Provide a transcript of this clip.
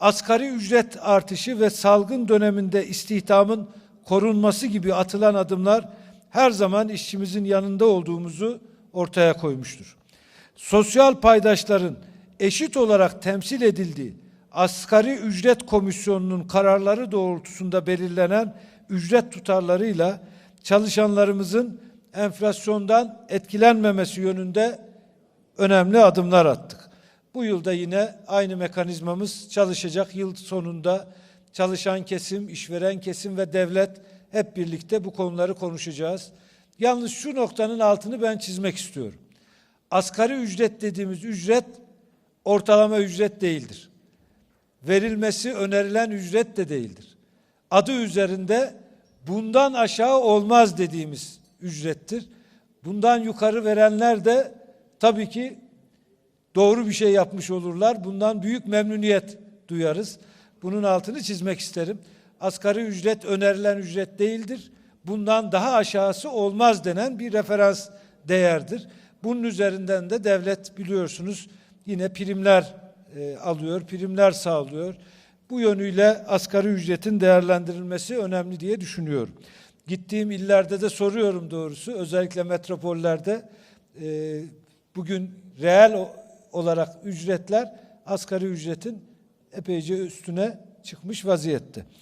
asgari ücret artışı ve salgın döneminde istihdamın korunması gibi atılan adımlar her zaman işçimizin yanında olduğumuzu ortaya koymuştur. Sosyal paydaşların eşit olarak temsil edildiği asgari ücret komisyonunun kararları doğrultusunda belirlenen ücret tutarlarıyla çalışanlarımızın enflasyondan etkilenmemesi yönünde önemli adımlar attık. Bu yılda yine aynı mekanizmamız çalışacak. Yıl sonunda çalışan kesim, işveren kesim ve devlet hep birlikte bu konuları konuşacağız. Yalnız şu noktanın altını ben çizmek istiyorum. Asgari ücret dediğimiz ücret ortalama ücret değildir. Verilmesi önerilen ücret de değildir. Adı üzerinde bundan aşağı olmaz dediğimiz ücrettir. Bundan yukarı verenler de tabii ki doğru bir şey yapmış olurlar. Bundan büyük memnuniyet duyarız. Bunun altını çizmek isterim. Asgari ücret önerilen ücret değildir. Bundan daha aşağısı olmaz denen bir referans değerdir. Bunun üzerinden de devlet biliyorsunuz yine primler e, alıyor, primler sağlıyor. Bu yönüyle asgari ücretin değerlendirilmesi önemli diye düşünüyorum. Gittiğim illerde de soruyorum doğrusu. Özellikle metropollerde e, bugün reel olarak ücretler asgari ücretin epeyce üstüne çıkmış vaziyette.